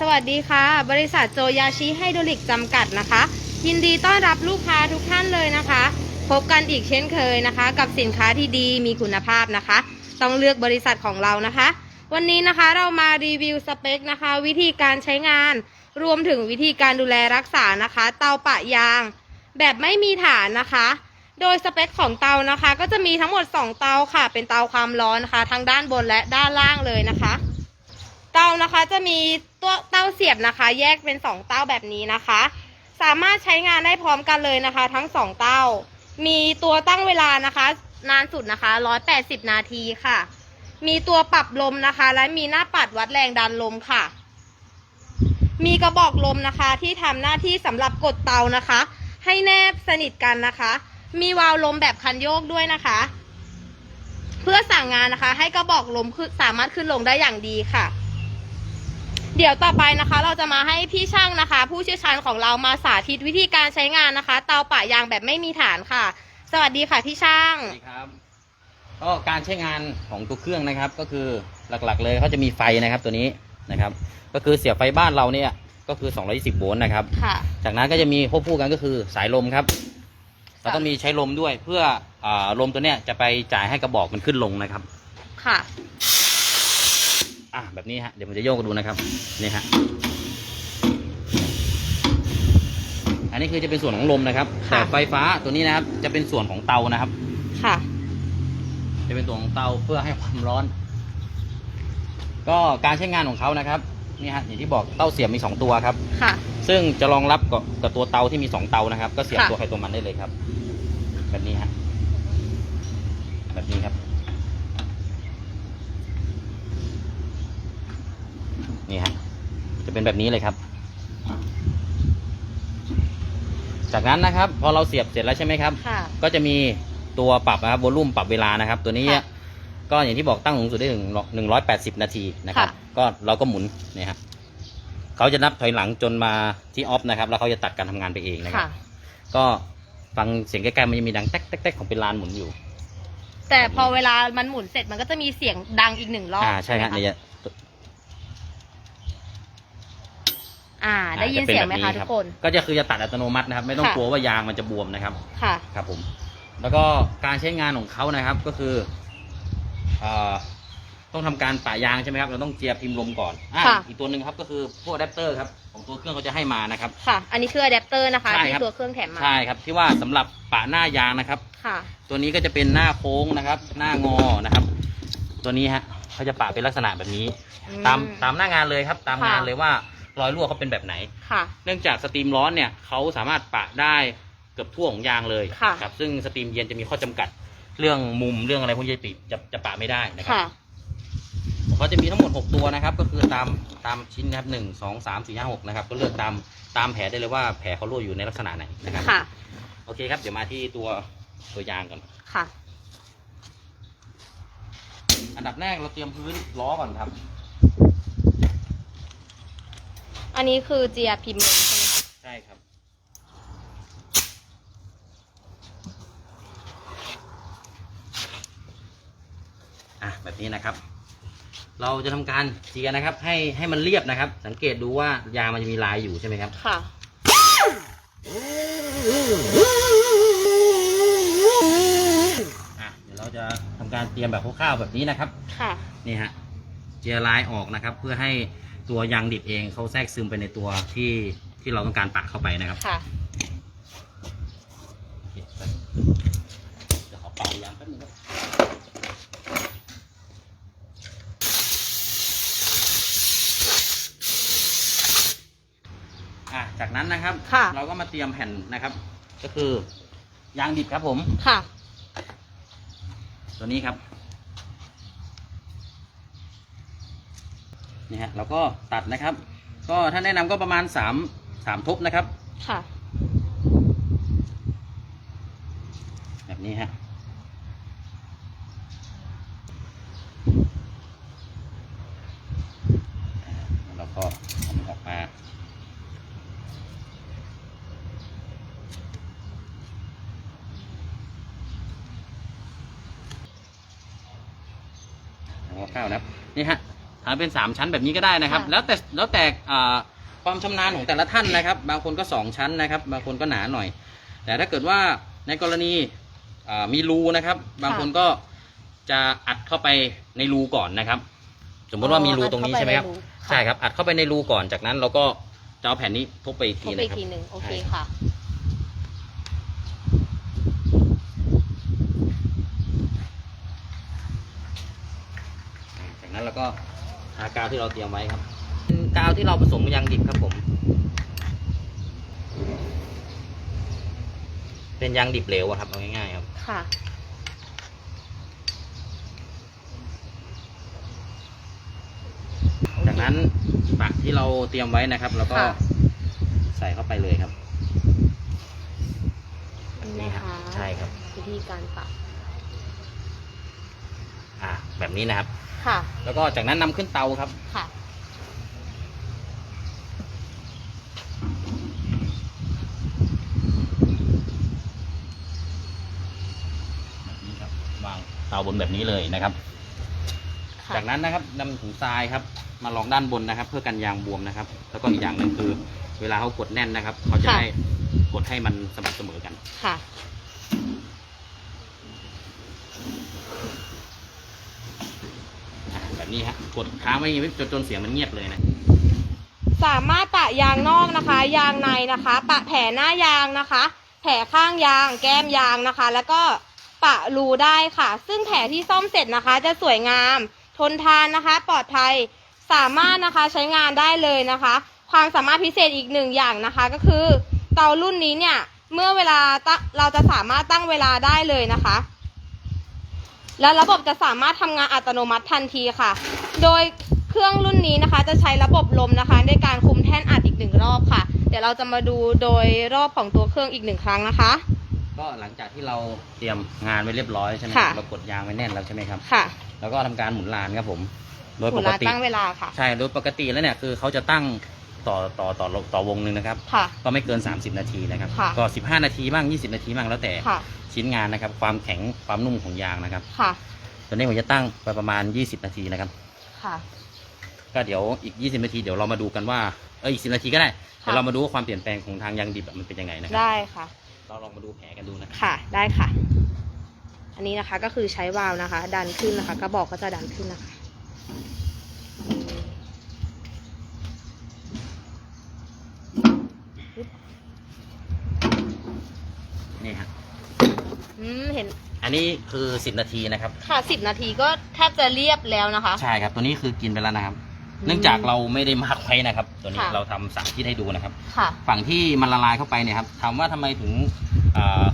สวัสดีค่ะ บริษัทโจยาชิไฮดรอลิกจำกัดนะคะ ยินดีต้อนรับลูกค้าทุกท่านเลยนะคะ พบกันอีกเช่นเคยนะคะ กับสินค้าที่ดีมีคุณภาพนะคะ ต้องเลือกบริษัทของเรานะคะ วันนี้นะคะเรามารีวิวสเปคนะคะ วิธีการใช้งาน รวมถึงวิธีการดูแลรักษานะคะ เตาปะยาง แบบไม่มีฐานนะคะ โดยสเปคของเตานะคะ ก็จะมีทั้งหมด 2 เตาค่ะ เป็นเตาความร้อนนะคะ ทั้งด้านบนและด้านล่างเลยนะคะ เตานะคะจะมีตัวเตาเสียบนะคะ แยกเป็น2เตาแบบนี้นะคะ สามารถใช้งานได้พร้อมกันเลยนะคะ ทั้ง2เตามีตัวตั้งเวลานะคะ นานสุดนะคะ180นาทีค่ะ มีตัวปรับลมนะคะ และมีหน้าปัดวัดแรงดันลมค่ะ มีกระบอกลมนะคะ ที่ทำหน้าที่สำหรับกดเตานะคะ ให้แนบสนิทกันนะคะ มีวาล์วลมแบบคันโยกด้วยนะคะ เพื่อสั่งงานนะคะ ให้กระบอกลมสามารถขึ้นลงได้อย่างดีค่ะ เดี๋ยวต่อไปนะคะ เราจะมาให้พี่ช่างนะคะ ผู้เชี่ยวชาญของเรามาสาธิตวิธีการใช้งานนะคะ เตาปะยางแบบไม่มีฐานค่ะ สวัสดีค่ะพี่ช่าง สวัสดีครับก็การใช้งานของตัวเครื่องนะครับก็คือหลักๆเลยเขาจะมีไฟนะครับตัวนี้นะครับ ก็คือเสียบไฟบ้านเราเนี่ยก็คือ 220 โวลต์นะครับ ค่ะ จากนั้นก็จะมีควบคู่กันก็คือสายลมครับเราต้องมีใช้ลมด้วยเพื่ออาลมตัวเนี้ยจะไปจ่ายให้กระบอกมันขึ้นลงนะครับ ค่ะอะ แบบนี้ฮะ เดี๋ยวผมจะโยกดูนะครับ นี่ฮะ อันนี้คือจะเป็นส่วนของลมนะครับ ค่ะ แต่ไฟฟ้าตัวนี้นะครับ จะเป็นส่วนของเตานะครับ ค่ะ จะเป็นตัวของเตาเพื่อให้ความร้อน ก็การใช้งานของเขานะครับนี่ฮะอย่างที่บอกเต้าเสียบมีสองตัวครับ ค่ะ ซึ่งจะรองรับกับกับตัวเตาที่มีสองเตานะครับ ก็เสียบค่ะ ตัวใครตัวมันได้เลยครับ แบบนี้ฮะแบบนี้ครับ นี่ฮะจะเป็นแบบนี้เลยครับ จากนั้นนะครับ พอเราเสียบเสร็จแล้วใช่ไหมครับ ค่ะ ก็จะมีตัวปรับนะครับวอลลุ่มปรับเวลานะครับ ตัวนี้ค่ะก็อย่างที่บอกตั้งสูงสุดได้ถึงหนึ่งร้อยแปดสิบนาทีนะครับ ค่ะ ก็เราก็หมุนเนี่ยครับเขาจะนับถอยหลังจนมาที่ออฟนะครับ แล้วเขาจะตัดการทำงานไปเองนะครับ ค่ะ ก็ฟังเสียงใกล้ๆมันจะมีดังแต๊กแต๊กแต๊กของเป็นลานหมุนอยู่ แต่พอเวลามันหมุนเสร็จมันก็จะมีเสียงดังอีกหนึ่งรอบอ่าใช่ฮะไหมเนี่ย อ่า ได้ยินเสียงไหมจคะป็ทุรับกคน ก็จะคือจะตัดอัตโนมัตินะครับ ไม่ต้องค่ะกลัวว่ายางมันจะบวมนะครับ ค่ะ ครับผม แล้วก็การใช้งานของเขานะครับก็คือเอ่อต้องทำการปะยางใช่ไหมครับเราต้องเจียร์พิมพ์ลมก่อนอะค่ะอีกตัวหนึ่งครับก็คือพวกอะแดปเตอร์ครับของตัวเครื่องเขาจะให้มานะครับค่ะ อันนี้คืออะแดปเตอร์นะคะใช่ที่ครับตัวเครื่องแถมมาใช่ครับที่ว่าสำหรับปะหน้ายางนะครับค่ะ ตัวนี้ก็จะเป็นหน้าโค้งนะครับ หน้างอนะครับ ตัวนี้ฮะเขาจะปะเป็นลักษณะแบบนี้อืมตามตามหน้างานเลยครับ ตามค่ะงานเลยว่า รอยรั่วเขาเป็นแบบไหน ค่ะ เนื่องจากสตรีมร้อนเนี่ยเขาสามารถปะได้เกือบทั่วของยางเลยค่ะ ครับ ซึ่งสตรีมเย็นจะมีข้อจำกัดเรื่องมุมเรื่องอะไรพวกนี้จะปิดจะจะปะไม่ได้นะครับค่ะเขาจะมีทั้งหมด 6 ตัวนะครับ ก็คือตามตามชิ้นนะครับหนึ่งสองสามสี่ห้าหกนะครับ ก็เลือกตามตามแผลได้เลยว่าแผลเขารั่วอยู่ในลักษณะไหนนะครับ ค่ะ โอเคครับเดี๋ยวมาที่ตัวตัวยางก่อน ค่ะ อันดับแรกเราเตรียมพื้นล้อก่อนครับ อันนี้คือเจียพิมพ์ลมใช่ไหมคะใช่ครับ อะแบบนี้นะครับ เราจะทำการเจียนะครับ ให้ให้มันเรียบนะครับ สังเกตดูว่ายางมันจะมีลายอยู่ใช่ไหมครับ ค่ะ อะเดี๋ยวเราจะทำการเตรียมแบบคร่าวๆแบบนี้นะครับ ค่ะ นี่ฮะเจียลายออกนะครับ เพื่อให้ ตัวยางดิบเองเขาแทรกซึมไปในตัวที่ที่เราต้องการปะเข้าไปนะครับค่ะ โอเคไปเดี๋ยวขอเป่ายางแป๊บนึงครับอะจากนั้นนะครับ ค่ะ เราก็มาเตรียมแผ่นนะครับ ก็คือยางดิบครับผม ค่ะ ตัวนี้ครับ นี่ฮะเราก็ตัดนะครับ ก็ถ้าแนะนำก็ประมาณสามสามทบนะครับ ค่ะ แบบนี้ฮะแล้วเราก็เอามันออกมา หัวข้าวนะครับ นี่ฮะ ททำเป็นสามชั้นแบบนี้ก็ได้นะครับ ค่ะ แล้วแต่แล้วแต่อ่าความชำนาญของแต่ละท่านนะครับ บางคนก็สองชั้นนะครับ บางคนก็หนาหน่อย แต่ถ้าเกิดว่าในกรณีอ่ามีรูนะครับ บางคนก็จะอัดเข้าไปในรูก่อนนะครับ สมมติว่ามีรูตรงนี้ใช่ไหมครับ ใช่ครับ อัดเข้าไปในรูก่อน จากนั้นเราก็จะเอาแผ่นนี้ทุบไปอีกทุทีบไปนะอีคกรับ ทีหนึ่งโอเคใช่ค่ะ จากนั้นเราก็ทากาวที่เราเตรียมไว้ครับเป็นกาวที่เราผสมยางดิบครับผม เป็นยางดิบเหลวอะครับเอาง่ายๆครับ ค่ะ จากนั้นปักที่เราเตรียมไว้นะครับ แล้วก็ค่ะ ใส่เข้าไปเลยครับนี่นะคะใช่ครับ วิธีการปัก อ่าแบบนี้นะครับ ค่ะ แล้วก็จากนั้นนำขึ้นเตาครับ ค่ะ แบบนี้ครับวางเตาบนแบบนี้เลยนะครับ ค่ะ จากนั้นนะครับนำถุงทรายครับ มาลองด้านบนนะครับ เพื่อกันยางบวมนะครับ แล้วก็อีกอย่างหนึ่งคือ เวลาเขากดแน่นนะครับ เขาจะค่ะ ได้กดให้มันสม่ำเสมอกัน ค่ะ อะ แบบนี้ฮะกดค้างไว้อย่างนี้จนจนเสียงมันเงียบเลยนะสามารถปะยางนอกนะคะ ยางในนะคะ ปะแผลหน้ายางนะคะ แผลข้างยาง แก้มยางนะคะ แล้วก็ปะรูได้ค่ะ ซึ่งแผลที่ซ่อมเสร็จนะคะ จะสวยงาม ทนทานนะคะ ปลอดภัยสามารถนะคะใช้งานได้เลยนะคะ ความสามารถพิเศษอีกหนึ่งอย่างนะคะ ก็คือเตารุ่นนี้เนี่ยเมื่อเวลาเราจะสามารถตั้งเวลาได้เลยนะคะ และระบบจะสามารถทำงานอัตโนมัติทันทีค่ะ โดยเครื่องรุ่นนี้นะคะจะใช้ระบบลมนะคะ ในการคุมแท่นอัดอีกหนึ่งรอบค่ะ เดี๋ยวเราจะมาดูโดยรอบของตัวเครื่องอีกหนึ่งครั้งนะคะ ก็หลังจากที่เราเตรียมงานไว้เรียบร้อยใช่ไหมค่ะ เรากดยางไว้แน่นแล้วใช่ไหมครับ ค่ะแล้วก็ทำการหมุนลานครับผม โดยหมุปนกลาติตั้งเวลาค่ะ ใช่โดยปกติแล้วเนี่ยคือเขาจะตั้ง ต่อต่อต่อต่อวงหนึ่งนะครับ ค่ะ ก็ไม่เกิน 30 นาทีนะครับ ค่ะ ก็ 15 นาทีบ้าง 20 นาทีบ้างแล้วแต่ค่ะ ชิ้นงานนะครับ ความแข็งความนุ่มของยางนะครับค่ะ ตอนนี้ผมจะตั้งไปประมาณ 20 นาทีนะครับ ค่ะ ก็เดี๋ยวอีก 20 นาทีเดี๋ยวเรามาดูกันว่าเอออีก 10 นาทีก็ได้เดี๋ยวเรามาดูว่าความเปลี่ยนแปลงของทางยางดิบอะมันเป็นยังไงนะครับได้ค่ะ เราลองมาดูแผลกันดูนะค่ะ ได้ค่ะ อันนี้นะคะก็คือใช้วาล์วนะคะ ดันขึ้นนะคะ กระบอกก็จะดันขึ้นนะคะ นี่ฮะ อืม เห็น อันนี้คือ 10 นาทีนะครับ ค่ะสิบนาทีก็แทบจะเรียบแล้วนะคะ ใช่ครับ ตัวนี้คือกินไปแล้วนะครับอืมเนื่องจากเราไม่ได้มาร์คไว้นะครับ ตัวนี้ค่ะ เราทำสาธิตให้ดูนะครับ ค่ะ ฝั่งที่มันละลายเข้าไปเนี่ยครับถามว่าทำไมถึงอ่า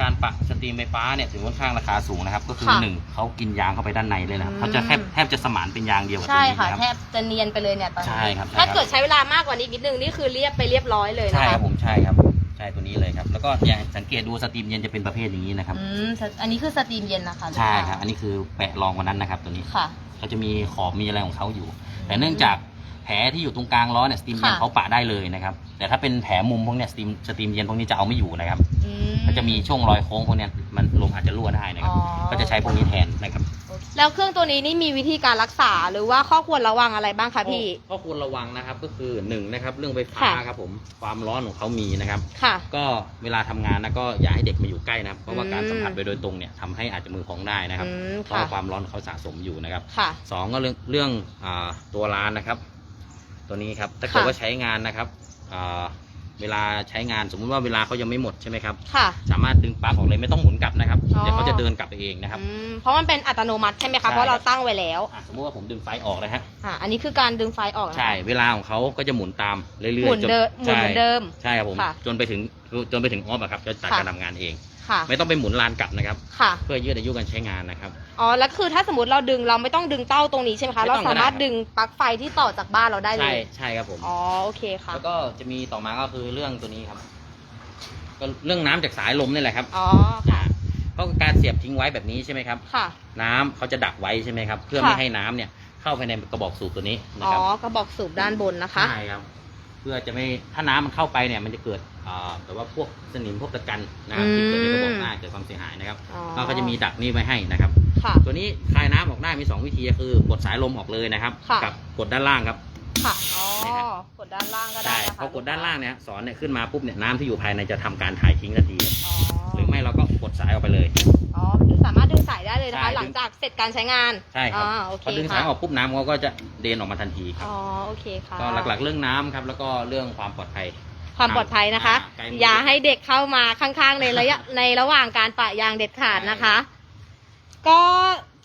การปักสตรีมไฟฟ้าเนี่ยถึงค่อนข้างราคาสูงนะครับ ก็คือค่ะหนึ่งเขากินยางเข้าไปด้านในเลยนะครับอืม เขาจะแทบแทบจะสมานเป็นยางเดียวกับตัวใช่นี้ค่ะ นะครับแทบจะเนียนไปเลยเนี่ยตอนนี้ใช่ครับใช่ครับ ถ้าเกิดใช้เวลามากกว่านี้อีกนิดนึงนี่คือเรียบไปเรียบร้อยเลยนะใช่คะ ครับผมใช่ครับใช่ ตัวนี้เลยครับ แล้วก็อย่างสังเกตดูสตรีมเย็นจะเป็นประเภทอย่างนี้นะครับ อืมสอันนี้คือสตรีมเย็นนะคะใช่ครับ อันนี้คือแปะรองกว่านั้นนะครับ ตัวนี้ค่ะ เขาจะมีขอบมีอะไรของเขาอยู่ แต่เนื่องจากแผลที่อยู่ตรงกลางล้อเนี่ยสตรีมเย็นค่ะ เขาปะได้เลยนะครับ แต่ถ้าเป็นแผลมุมพวกเนี้ยสตรีมสตรีมเย็นพวกนี้จะเอาไม่อยู่นะครับ อืมมันจะมีช่วงรอยโค้งพวกเนี้ยมันลมอาจจะรั่วได้นะครับอ๋อก็จะใช้พวกนี้แทนนะครับ แล้วเครื่องตัวนี้นี่มีวิธีการรักษาหรือว่าข้อควรระวังอะไรบ้างคะพี่ ก็ควรระวังนะครับก็คือหนึ่งนะครับเรื่องไฟฟ้าค่ะครับผมความร้อนของเขามีนะครับ ค่ะ ก็เวลาทำงานนะก็อย่าให้เด็กมาอยู่ใกล้นะครับเพราะว่าการอืมสัมผัสไปโดยตรงเนี่ยทำให้อาจจะมือพองได้นะครับอืมเพราะค่ะ ว่าความร้อนของเขาสะสมอยู่นะครับ ค่ะ สองก็เรื่องเรื่องอาตัวร้านนะครับ ตัวนี้ครับถ้าเกิดค่ะว่าใช้งานนะครับอ่า เวลาใช้งานสมมุติว่าเวลาเขายังไม่หมดใช่ไหมครับ ค่ะ สามารถดึงปลั๊กออกเลยไม่ต้องหมุนกลับนะครับ อ๋อ เดี๋ยวเขาจะเดินกลับไปเองนะครับ อืมเพราะมันเป็นอัตโนมัติใช่ไหมใช่ คะเพราะเราตั้งไว้แล้วอะสมมติว่าผมดึงไฟออกนะฮะ อ่าอันนี้คือการดึงไฟออกนะคะใช่ เวลาของเขาก็จะหมุนตามเรื่อยๆหมุนจเดิมหมุนเหมือนเดิม ใช่ครับผม ค่ะจนไปถึงจนไปถึงออฟอะครับจะจัดค่ะ การทำงานเอง ค่ะ ไม่ต้องไปหมุนลานกลับนะครับ ค่ะ เพื่อยืดอายุการใช้งานนะครับ อ๋อ แล้วคือถ้าสมมติเราดึงเราไม่ต้องดึงเต้าตรงนี้ใช่ไหมคะ ไม่เราต้องสามารถก็ได้ครับดึงปลั๊กไฟที่ต่อจากบ้านเราได้เลใช่ย ใช่ครับผม อ๋อ โอเคค่ะ แล้วก็จะมีต่อมาก็คือเรื่องตัวนี้ครับ ก็เรื่องน้ำจากสายลมนี่แหละครับอ๋อ ค่ะเพราะการเสียบทิ้งไว้แบบนี้ใช่ไหมครับ ค่ะ น้ำเขาจะดักไว้ใช่ไหมครับ เพื่อค่ะไม่ให้น้ำเนี่ยเข้าไปในกระบอกสูบตัวนี้นะอ๋อ ครับกระบอกสูบด้านบนนะคะ ใช่ครับ เพื่อจะไม่ถ้าน้ำมันเข้าไปเนี่ยมันจะเกิดอ่าแบบว่าพวกสนิมพวกตะกันนะครับอืมที่เกิดในกระบอกหน้าเกิดความเสียหายนะครับอ๋อก็เขาจะมีดักนี่ไว้ให้นะครับค่ะตัวนี้คลายน้ำออกได้มี 2 วิธีก็คือกดสายลมออกเลยนะครับค่ะกักดด้านล่างครับ ค่ะ อ๋อนี่ฮะกดด้านล่างก็ได้ใช่นะคะพอกดด้านล่างเนี่ยสอนเนี่ยขึ้นมาปุ๊บเนี่ยน้ำที่อยู่ภายในจะทำการถ่ายทิ้งทันทีครับอ๋อหรือไม่เราก็กดสายออกไปเลย อ๋อคือสามารถดึงสายได้เลยนะคะ ใช่ หลังจากเสร็จการใช้งานใช่ครับอ่าโอเคพอดึงสายค่ะออกปุ๊บน้ำเขาก็จะเดนออกมาทันทีครับอ๋อ โอเคค่ะ ก็หลักๆเรื่องน้ำครับแล้วก็เรื่องความปลอดภัย ความปลอดภัยนะคะ อ่าไกลมืออย่าให้เด็กเข้ามาข้างๆ ในระยะ ในระหว่างการปะยางเด็ดขาดนะคะ ก็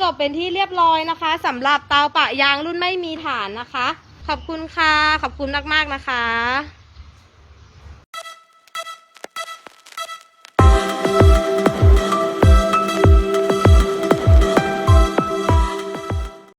จบเป็นที่เรียบร้อยนะคะสำหรับเตาปะยางรุ่นไม่มีฐานนะคะ ขอบคุณค่ะ ขอบคุณมากๆนะคะ